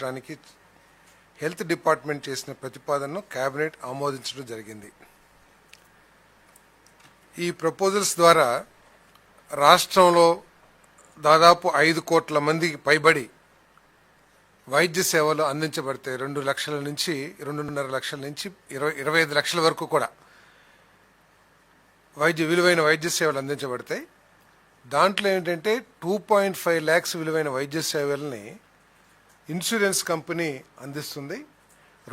పెంచడానికి health department చేసిన ప్రతిపాదనను కేబినెట్ ఆమోదించడం జరిగింది. ఈ ప్రపోజల్స్ ద్వారా రాష్ట్రంలో దాదాపు ఐదు కోట్ల మందికి పైబడి వైద్య సేవలు అందించబడతాయి రెండు లక్షల నుంచి రెండున్నర లక్షల నుంచి ఇరవై ఇరవై ఐదు లక్షల వరకు కూడా వైద్య విలువైన వైద్య సేవలు అందించబడతాయి. దాంట్లో ఏంటంటే టూ పాయింట్ ఫైవ్ ల్యాక్స్ విలువైన వైద్య సేవల్ని ఇన్సూరెన్స్ కంపెనీ అందిస్తుంది.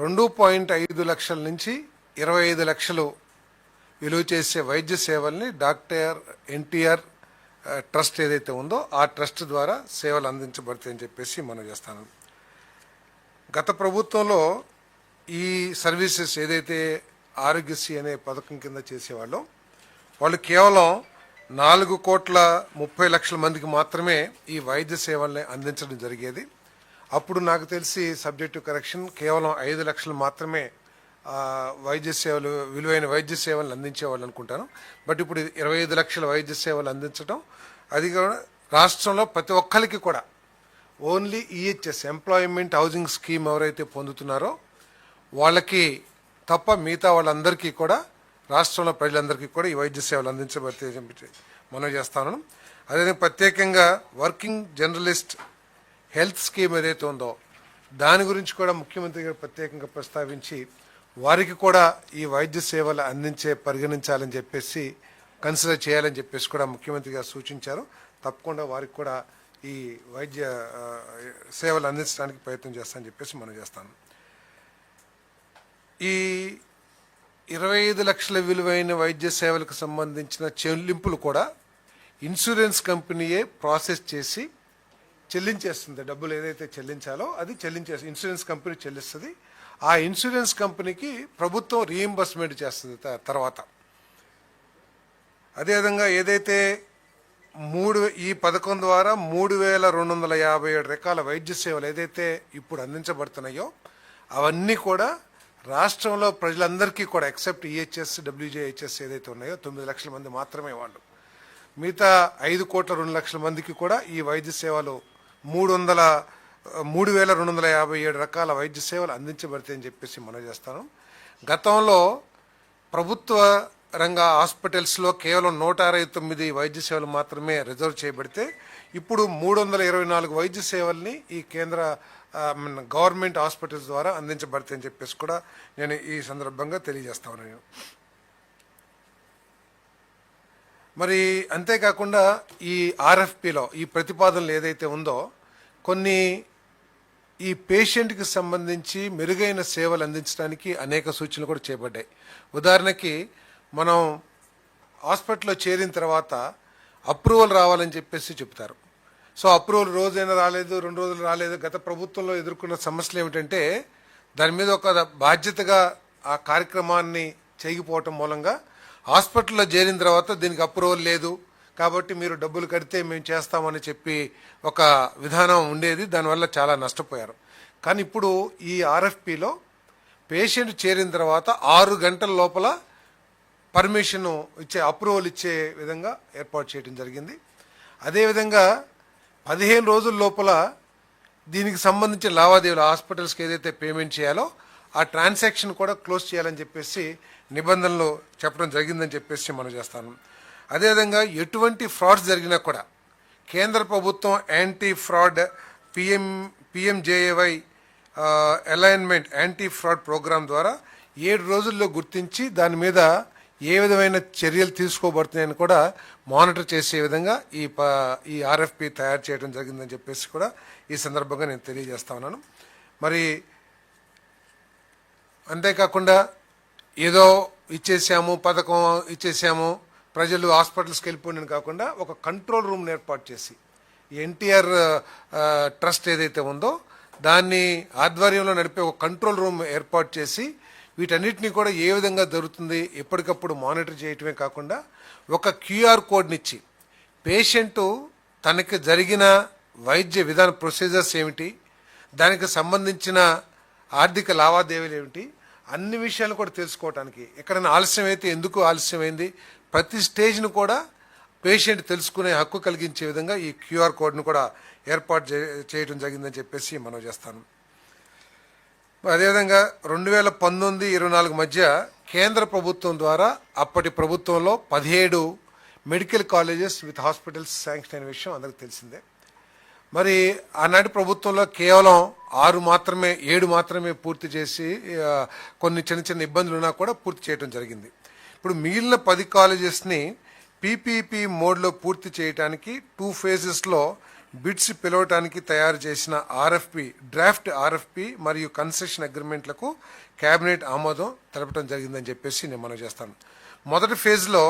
రెండు పాయింట్ ఐదు లక్షల నుంచి ఇరవై ఐదు లక్షలు విలువ చేసే వైద్య సేవల్ని డాక్టర్ ఎన్టీఆర్ ట్రస్ట్ ఏదైతే ఉందో ఆ ట్రస్ట్ ద్వారా సేవలు అందించబడతాయని చెప్పేసి మనం చేస్తాను. గత ప్రభుత్వంలో ఈ సర్వీసెస్ ఏదైతే ఆరోగ్యశ్రీ అనే పథకం కింద చేసేవాళ్ళో వాళ్ళు కేవలం నాలుగు కోట్ల ముప్పై లక్షల మందికి మాత్రమే ఈ వైద్య సేవల్ని అందించడం జరిగేది. అప్పుడు నాకు తెలిసి సబ్జెక్టు కరెక్షన్ కేవలం ఐదు లక్షలు మాత్రమే వైద్య సేవలు విలువైన వైద్య సేవలు అందించేవాళ్ళు అనుకుంటాను. బట్ ఇప్పుడు ఇరవై ఐదు లక్షల వైద్య సేవలు అందించడం అది కూడా రాష్ట్రంలో ప్రతి ఒక్కరికి కూడా. Only EHS employment housing scheme ఎవరైతే పొందుతున్నారో వాళ్ళకి తప్ప మిగతా వాళ్ళందరికీ కూడా రాష్ట్రంలో ప్రజలందరికీ కూడా ఈ వైద్య సేవలు అందించబడితే మనం చేస్తాను అదేవిధంగా ప్రత్యేకంగా వర్కింగ్ జర్నలిస్ట్ హెల్త్ స్కీమ్ ఏదైతే ఉందో దాని గురించి కూడా ముఖ్యమంత్రి గారు ప్రత్యేకంగా ప్రస్తావించి వారికి కూడా ఈ వైద్య సేవలు అందించే పరిగణించాలని చెప్పేసి కన్సిడర్ చేయాలని చెప్పేసి కూడా ముఖ్యమంత్రి గారు సూచించారు. తప్పకుండా వారికి కూడా ఈ వైద్య సేవలు అందించడానికి ప్రయత్నం చేస్తానని చెప్పేసి మనం చేస్తాను. ఈ ఇరవై ఐదు లక్షల విలువైన వైద్య సేవలకు సంబంధించిన చెల్లింపులు కూడా ఇన్సూరెన్స్ కంపెనీయే ప్రాసెస్ చేసి చెల్లించేస్తుంది. డబ్బులు ఏదైతే చెల్లించాలో అది చెల్లించే ఇన్సూరెన్స్ కంపెనీ చెల్లిస్తుంది. ఆ ఇన్సూరెన్స్ కంపెనీకి ప్రభుత్వం రీఎంబర్స్మెంట్ చేస్తుంది త- తర్వాత. అదేవిధంగా ఏదైతే మూడు ఈ పథకం ద్వారా మూడు వేల రెండు వందల యాభై ఏడు రకాల వైద్య సేవలు ఏదైతే ఇప్పుడు అందించబడుతున్నాయో అవన్నీ కూడా రాష్ట్రంలో ప్రజలందరికీ కూడా ఎక్సెప్ట్ ఈహెచ్ఎస్ డబ్ల్యూజేహెచ్ఎస్ ఏదైతే ఉన్నాయో తొమ్మిది లక్షల మంది మాత్రమే వాళ్ళు. మిగతా ఐదు కోట్ల రెండు లక్షల మందికి కూడా ఈ వైద్య సేవలు మూడు వందల మూడు వేల రెండు వందల యాభై ఏడు రకాల వైద్య సేవలు అందించబడతాయని చెప్పేసి మనం చేస్తాను. గతంలో ప్రభుత్వ రంగ హాస్పిటల్స్లో కేవలం నూట అరవై తొమ్మిది వైద్య సేవలు మాత్రమే రిజర్వ్ చేయబడితే ఇప్పుడు మూడు వందల ఇరవై నాలుగు వైద్య సేవల్ని ఈ కేంద్ర గవర్నమెంట్ హాస్పిటల్స్ ద్వారా అందించబడతాయని చెప్పేసి కూడా నేను ఈ సందర్భంగా తెలియజేస్తాను నేను మరి అంతేకాకుండా ఈ ఆర్ఎఫ్పిలో ఈ ప్రతిపాదనలు ఏదైతే ఉందో కొన్ని ఈ పేషెంట్కి సంబంధించి మెరుగైన సేవలు అందించడానికి అనేక సూచనలు కూడా చేపడ్డాయి ఉదాహరణకి మనం హాస్పిటల్లో చేరిన తర్వాత అప్రూవల్ రావాలని చెప్పేసి చెప్తారు సో అప్రూవల్ రోజైనా రాలేదు రెండు రోజులు రాలేదు గత ప్రభుత్వంలో ఎదుర్కొన్న సమస్యలు ఏమిటంటే దాని మీద ఒక బాధ్యతగా ఆ కార్యక్రమాన్ని చేయకపోవటం మూలంగా హాస్పిటల్లో చేరిన తర్వాత దీనికి అప్రూవల్ లేదు కాబట్టి మీరు డబ్బులు కడితే మేము చేస్తామని చెప్పి ఒక విధానం ఉండేది దానివల్ల చాలా నష్టపోయారు. కానీ ఇప్పుడు ఈ ఆర్ఎఫ్పిలో పేషెంట్ చేరిన తర్వాత ఆరు గంటల లోపల పర్మిషన్ ఇచ్చే అప్రూవల్ ఇచ్చే విధంగా ఏర్పాటు చేయడం జరిగింది. అదేవిధంగా పదిహేను రోజుల లోపల దీనికి సంబంధించిన లావాదేవీలు హాస్పిటల్స్కి ఏదైతే పేమెంట్ చేయాలో ఆ ట్రాన్సాక్షన్ కూడా క్లోజ్ చేయాలని చెప్పేసి నిబంధనలు చెప్పడం జరిగిందని చెప్పేసి మనం చేస్తాను. అదేవిధంగా ఎటువంటి ఫ్రాడ్స్ జరిగినా కూడా కేంద్ర ప్రభుత్వం anti fraud PM PMJAY alignment anti fraud programme ద్వారా ఏడు రోజుల్లో గుర్తించి దాని మీద ఏ విధమైన చర్యలు తీసుకోబడుతున్నాయని కూడా మానిటర్ చేసే విధంగా ఈ ప ఈ ఆర్ఎఫ్పి తయారు చేయడం జరిగిందని చెప్పేసి కూడా ఈ సందర్భంగా నేను తెలియజేస్తా ఉన్నాను. మరి అంతేకాకుండా ఏదో ఇచ్చేసాము పథకం ఇచ్చేసాము ప్రజలు హాస్పిటల్స్కి వెళ్ళిపోయిన కాకుండా ఒక కంట్రోల్ రూమ్ని ఏర్పాటు చేసి ఎన్టీఆర్ ట్రస్ట్ ఏదైతే ఉందో దాన్ని ఆధ్వర్యంలో నడిపే ఒక కంట్రోల్ రూమ్ ఏర్పాటు చేసి వీటన్నిటిని కూడా ఏ విధంగా జరుగుతుంది ఎప్పటికప్పుడు మానిటర్ చేయటమే కాకుండా ఒక క్యూఆర్ కోడ్నిచ్చి పేషెంటు తనకి జరిగిన వైద్య విధాన ప్రొసీజర్స్ ఏమిటి దానికి సంబంధించిన ఆర్థిక లావాదేవీలు ఏమిటి అన్ని విషయాలు కూడా తెలుసుకోవటానికి. ఎక్కడైనా ఆలస్యం అయితే ఎందుకు ఆలస్యమైంది? ప్రతి స్టేజ్ను కూడా పేషెంట్ తెలుసుకునే హక్కు కలిగించే విధంగా ఈ క్యూఆర్ కోడ్ను కూడా ఏర్పాటు చేయడం జరిగిందని చెప్పేసి మనం చేస్తాను. అదేవిధంగా రెండు వేల పంతొమ్మిది ఇరవై నాలుగు మధ్య కేంద్ర ప్రభుత్వం ద్వారా అప్పటి ప్రభుత్వంలో పదిహేడు medical colleges with hospitals sanction అయిన విషయం అందరికి తెలిసిందే. మరి ఆనాటి ప్రభుత్వంలో కేవలం ఆరు మాత్రమే ఏడు మాత్రమే పూర్తి చేసి కొన్ని చిన్న చిన్న ఇబ్బందులు ఉన్నా కూడా పూర్తి చేయడం జరిగింది. ఇప్పుడు మిగిలిన పది కాలేజెస్ని పీపీపీ మోడ్లో పూర్తి చేయడానికి టూ ఫేజెస్లో బిడ్స్ పిలవటానికి తయారు చేసిన ఆర్ఎఫ్పి డ్రాఫ్ట్ ఆర్ఎఫ్పి మరియు కన్సెషన్ అగ్రిమెంట్లకు కేబినెట్ ఆమోదం తెలపడం జరిగిందని చెప్పేసి నేను మనం చేస్తాను. మొదటి ఫేజ్లో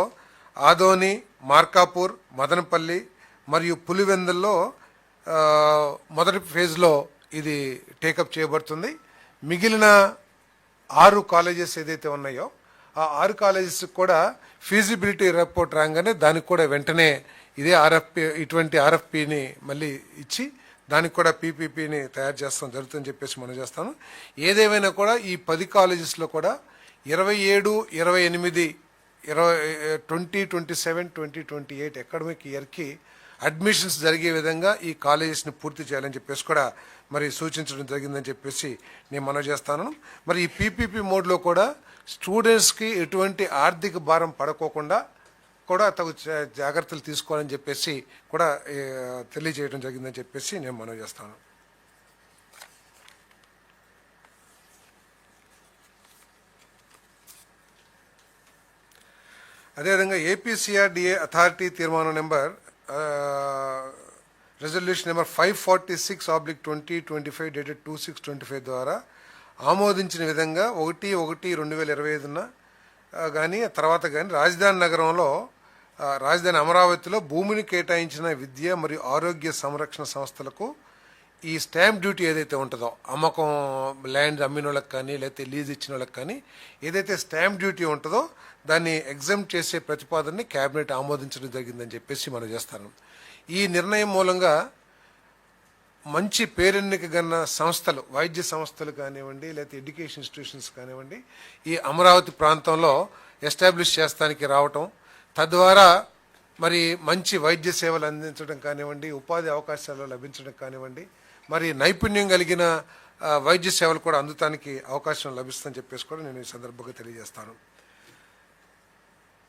ఆదోని మార్కాపూర్ మదనపల్లి మరియు పులివెందుల్లో మొదటి ఫేజ్లో ఇది టేకప్ చేయబడుతుంది. మిగిలిన ఆరు కాలేజెస్ ఏదైతే ఉన్నాయో ఆ ఆరు కాలేజెస్కి కూడా ఫీజిబిలిటీ రిపోర్ట్ రాగానే దానికి కూడా వెంటనే ఇదే ఆర్ఎఫ్పి ఇటువంటి ఆర్ఎఫ్పిని మళ్ళీ ఇచ్చి దానికి కూడా పీపీపీని తయారు చేస్తాం జరుగుతుందని చెప్పేసి మనం చేస్తాను. ఏదేమైనా కూడా ఈ పది కాలేజెస్లో కూడా ఇరవై ఏడు ఇరవై ఎనిమిది ఇరవై twenty twenty seven twenty twenty eight academic ఇయర్కి అడ్మిషన్స్ జరిగే విధంగా ఈ కాలేజెస్ని పూర్తి చేయాలని చెప్పేసి కూడా మరి సూచించడం జరిగిందని చెప్పేసి నేను మనవి చేస్తాను. మరి ఈ పీపీపీ మోడ్లో కూడా స్టూడెంట్స్కి ఎటువంటి ఆర్థిక భారం పడకోకుండా కూడా తగు జా- జాగ్రత్తలు తీసుకోవాలని చెప్పేసి కూడా తెలియజేయడం జరిగిందని చెప్పేసి నేను మనవి చేస్తాను. అదేవిధంగా ఏపీసీఆర్డిఏ అథారిటీ తీర్మానం number resolution number five forty six oblique twenty twenty five dated two six twenty five ద్వారా ఆమోదించిన విధంగా ఒకటి ఒకటి రెండు వేల ఇరవై ఐదున కానీ తర్వాత కానీ రాజధాని నగరంలో రాజధాని అమరావతిలో భూమిని కేటాయించిన విద్య మరియు ఆరోగ్య సంరక్షణ సంస్థలకు ఈ స్టాంప్ డ్యూటీ ఏదైతే ఉంటుందో అమ్మకం ల్యాండ్ అమ్మిన వాళ్ళకి కానీ లేకపోతే లీజ్ ఇచ్చిన వాళ్ళకి కానీ ఏదైతే స్టాంప్ డ్యూటీ ఉంటుందో దాన్ని ఎగ్జామ్ చేసే ప్రతిపాదనని క్యాబినెట్ ఆమోదించడం జరిగిందని చెప్పేసి మనం చేస్తాను. ఈ నిర్ణయం మూలంగా మంచి పేరెన్నిక గన్న సంస్థలు వైద్య సంస్థలు కానివ్వండి లేకపోతే ఎడ్యుకేషన్ ఇన్స్టిట్యూషన్స్ కానివ్వండి ఈ అమరావతి ప్రాంతంలో ఎస్టాబ్లిష్ చేస్తానికి రావటం తద్వారా మరి మంచి వైద్య సేవలు అందించడం కానివ్వండి ఉపాధి అవకాశాలు లభించడం కానివ్వండి మరి నైపుణ్యం కలిగిన వైద్య సేవలు కూడా అందుతానికి అవకాశం లభిస్తుందని చెప్పేసి కూడా నేను ఈ సందర్భంగా తెలియజేస్తాను.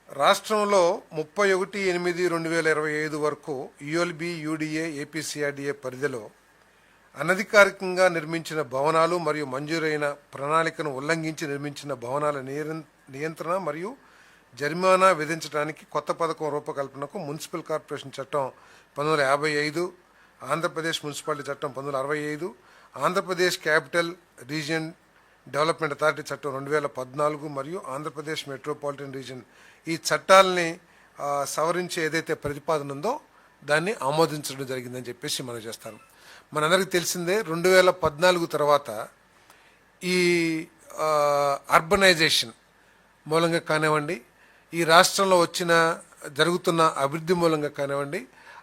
రాష్ట్రంలో ముప్పై ఒకటి ఎనిమిది రెండు వేల ఇరవై ఐదు వరకు యుఎల్బి యూడిఏ ఏపీసీఆర్డీఏ పరిధిలో అనధికారికంగా నిర్మించిన భవనాలు మరియు మంజూరైన ప్రణాళికను ఉల్లంఘించి నిర్మించిన భవనాల నియంత్రణ మరియు జరిమానా విధించడానికి కొత్త పథకం రూపకల్పనకు మున్సిపల్ కార్పొరేషన్ చట్టం పంతొమ్మిది వందల యాభై ఐదు ఆంధ్రప్రదేశ్ మున్సిపాలిటీ చట్టం పంతొమ్మిది వందల అరవై ఐదు Andhra Pradesh capital region development authority చట్టం రెండు వేల పద్నాలుగు మరియు ఆంధ్రప్రదేశ్ మెట్రోపాలిటన్ రీజియన్ ఈ చట్టాలని సవరించి సవరించే ఏదైతే ప్రతిపాదన ఉందో దాన్ని ఆమోదించడం జరిగిందని చెప్పేసి మనం చేస్తాను మనందరికీ తెలిసిందే రెండు వేల పద్నాలుగు తర్వాత ఈ అర్బనైజేషన్ మూలంగా కానివ్వండి ఈ రాష్ట్రంలో వచ్చిన జరుగుతున్న అభివృద్ధి మూలంగా కానివ్వండి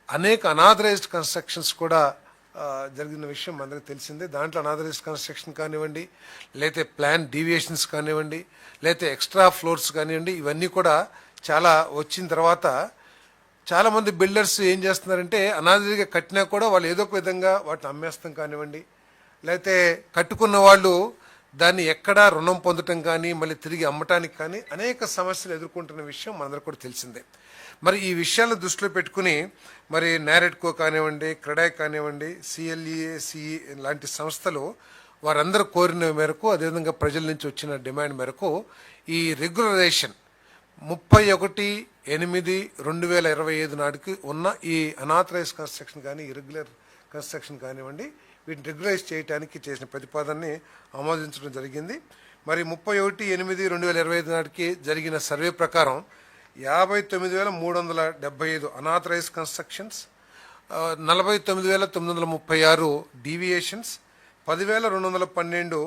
అనేక అనాథరైజ్డ్ కన్స్ట్రక్షన్స్ కూడా జరిగిన విషయం అందరికీ తెలిసిందే. దాంట్లో అనాథరైజ్డ్ కన్స్ట్రక్షన్ కానివ్వండి లేకపోతే ప్లాన్ డీవియేషన్స్ కానివ్వండి లేతే ఎక్స్ట్రా ఫ్లోర్స్ కానివ్వండి ఇవన్నీ కూడా చాలా వచ్చిన తర్వాత చాలామంది బిల్డర్స్ ఏం చేస్తున్నారంటే అనాథరిగా కట్టినా కూడా వాళ్ళు ఏదో ఒక విధంగా వాటిని అమ్మేస్తాం కానివ్వండి లేకపోతే కట్టుకున్న వాళ్ళు దాన్ని ఎక్కడా రుణం పొందటం కానీ మళ్ళీ తిరిగి అమ్మటానికి కానీ అనేక సమస్యలు ఎదుర్కొంటున్న విషయం మనందరికీ కూడా తెలిసిందే. మరి ఈ విషయాలను దృష్టిలో పెట్టుకుని మరి నేరెడ్కో కానివ్వండి క్రెడాయ్ కానివ్వండి సిఎల్ఈఏ సిఈ లాంటి సంస్థలు వారందరూ కోరిన మేరకు అదేవిధంగా ప్రజల నుంచి వచ్చిన డిమాండ్ మేరకు ఈ రెగ్యులరైజేషన్ ముప్పై ఒకటి ఎనిమిది రెండు వేల ఇరవై ఐదు నాటికి ఉన్న ఈ అనాథరైజ్ కన్స్ట్రక్షన్ కానీ ఇరెగ్యులర్ కన్స్ట్రక్షన్ కానివ్వండి వీటిని రెగ్యులైజ్ చేయడానికి చేసిన ప్రతిపాదనని ఆమోదించడం జరిగింది. మరి ముప్పై ఒకటి ఎనిమిది రెండు వేల ఇరవై ఐదు నాటికి జరిగిన సర్వే ప్రకారం యాభై తొమ్మిది వేల మూడు వందల డెబ్బై ఐదు అనాథరైజ్ కన్స్ట్రక్షన్స్ నలభై తొమ్మిది వేల తొమ్మిది వందల ముప్పై ఆరు డీవియేషన్స్ పదివేల రెండు వందల పన్నెండు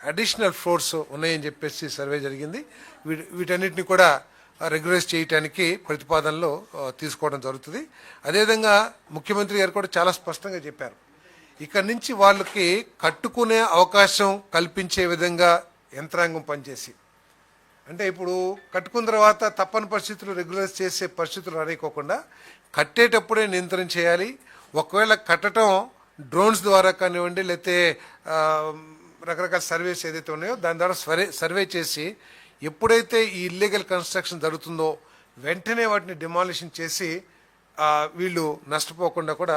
అడిషనల్ ఫ్లోర్స్ ఉన్నాయని చెప్పేసి సర్వే జరిగింది. వీటి వీటన్నిటిని కూడా రెగ్యులైజ్ చేయడానికి ప్రతిపాదనలు తీసుకోవడం జరుగుతుంది. అదేవిధంగా ముఖ్యమంత్రి గారు కూడా చాలా స్పష్టంగా చెప్పారు. ఇక్కడ నుంచి వాళ్ళకి కట్టుకునే అవకాశం కల్పించే విధంగా యంత్రాంగం పనిచేసి అంటే ఇప్పుడు కట్టుకున్న తర్వాత తప్పని పరిస్థితులు రెగ్యులైజ్ చేసే పరిస్థితులు రానికోకుండా కట్టేటప్పుడే నియంత్రణ చేయాలి. ఒకవేళ కట్టడం డ్రోన్స్ ద్వారా కానివ్వండి లేకపోతే రకరకాల సర్వేస్ ఏదైతే ఉన్నాయో దాని ద్వారా సర్వే సర్వే చేసి ఎప్పుడైతే ఈ ఇల్లీగల్ కన్స్ట్రక్షన్ జరుగుతుందో వెంటనే వాటిని డిమాలిషన్ చేసి వీళ్ళు నష్టపోకుండా కూడా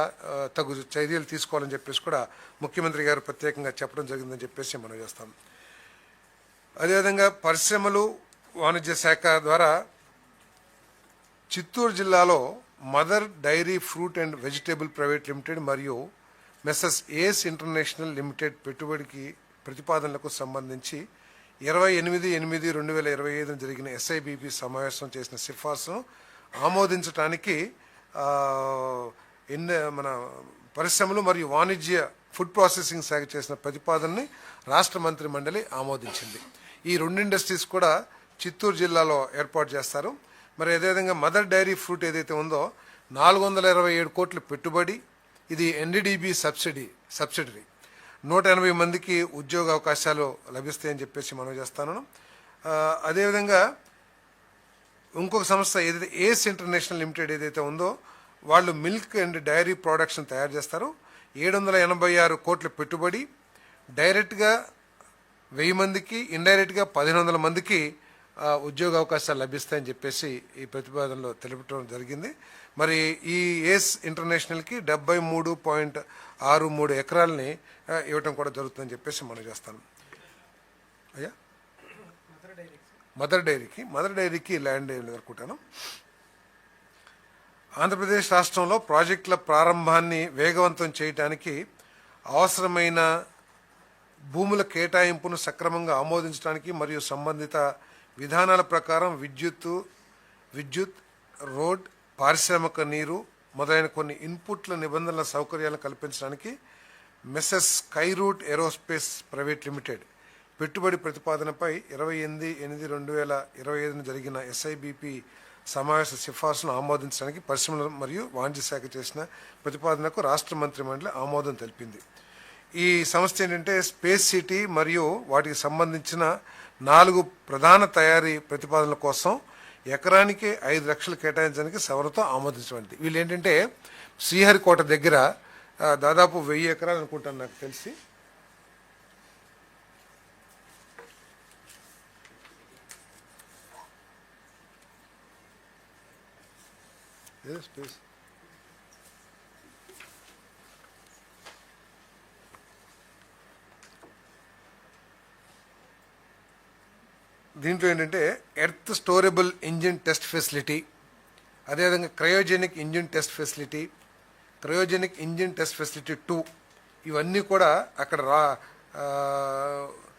తగు చర్యలు తీసుకోవాలని చెప్పేసి కూడా ముఖ్యమంత్రి గారు ప్రత్యేకంగా చెప్పడం జరిగిందని చెప్పేసి మనం చేస్తాం. అదేవిధంగా పరిశ్రమలు వాణిజ్య శాఖ ద్వారా చిత్తూరు జిల్లాలో Mother Dairy fruit and vegetable private limited మరియు మెస్సెస్ ఏస్ ఇంటర్నేషనల్ లిమిటెడ్ పెట్టుబడికి ప్రతిపాదనలకు సంబంధించి ఇరవై ఎనిమిది ఎనిమిది రెండు వేల ఇరవై ఐదున జరిగిన ఎస్ఐబిపి సమావేశం చేసిన సిఫార్సును ఆమోదించడానికి ఎన్ని మన పరిశ్రమలు మరియు వాణిజ్య ఫుడ్ ప్రాసెసింగ్ శాఖ చేసిన ప్రతిపాదనని రాష్ట్ర మంత్రి మండలి ఆమోదించింది. ఈ రెండు ఇండస్ట్రీస్ కూడా చిత్తూరు జిల్లాలో ఏర్పాటు చేస్తారు. మరి అదేవిధంగా మదర్ డైరీ ఫ్రూట్ ఏదైతే ఉందో నాలుగు వందల ఇరవై ఏడు కోట్ల పెట్టుబడి ఇది ఎన్డీడీబీ సబ్సిడీ సబ్సిడరీ. నూట ఎనభై మందికి ఉద్యోగ అవకాశాలు లభిస్తాయని చెప్పేసి మనం చేస్తాను. అదేవిధంగా ఇంకొక సంస్థ ఏదైతే ఏస్ ఇంటర్నేషనల్ లిమిటెడ్ ఏదైతే ఉందో వాళ్ళు మిల్క్ అండ్ డైరీ ప్రొడక్షన్ తయారు చేస్తారు. ఏడు వందల ఎనభై ఆరు కోట్ల పెట్టుబడి డైరెక్ట్గా వెయ్యి మందికి ఇండైరెక్ట్గా పదిహేను వందల మందికి ఉద్యోగ అవకాశాలు లభిస్తాయని చెప్పేసి ఈ ప్రతిపాదనలో తెలుపడం జరిగింది. మరి ఈ ఏస్ ఇంటర్నేషనల్కి డెబ్బై మూడు పాయింట్ ఆరు మూడు ఎకరాలని ఇవ్వటం కూడా జరుగుతుందని చెప్పేసి మనం చేస్తాను అయ్యా? మదర్ డైరీకి మదర్ డైరీకి ల్యాండ్ అనుకుంటాను. ఆంధ్రప్రదేశ్ రాష్ట్రంలో ప్రాజెక్టుల ప్రారంభాన్ని వేగవంతం చేయడానికి అవసరమైన భూముల కేటాయింపును సక్రమంగా ఆమోదించడానికి మరియు సంబంధిత విధానాల ప్రకారం విద్యుత్తు విద్యుత్ రోడ్ పారిశ్రామిక నీరు మొదలైన కొన్ని ఇన్పుట్ల నిబంధనల సౌకర్యాలను కల్పించడానికి messrs Skyroot Aerospace private limited పెట్టుబడి ప్రతిపాదనపై ఇరవై ఎనిమిది ఎనిమిది రెండు వేల ఇరవై ఐదున జరిగిన ఎస్ఐబిపి సమావేశ సిఫార్సును ఆమోదించడానికి పరిశ్రమలు మరియు వాణిజ్య శాఖ చేసిన ప్రతిపాదనకు రాష్ట్ర మంత్రి మండలి ఆమోదం తెలిపింది. ఈ సంస్థ ఏంటంటే స్పేస్ సిటీ మరియు వాటికి సంబంధించిన నాలుగు ప్రధాన తయారీ ప్రతిపాదనల కోసం ఎకరానికి ఐదు లక్షలు కేటాయించడానికి సవరతో ఆమోదించబడింది. వీళ్ళు ఏంటంటే శ్రీహరికోట దగ్గర దాదాపు వెయ్యి ఎకరాలు అనుకుంటాను నాకు తెలిసి. స్పేస్. దీంట్లో ఏంటంటే earth storable engine test facility అదేవిధంగా cryogenic engine test facility cryogenic engine test facility too ఇవన్నీ కూడా అక్కడ రా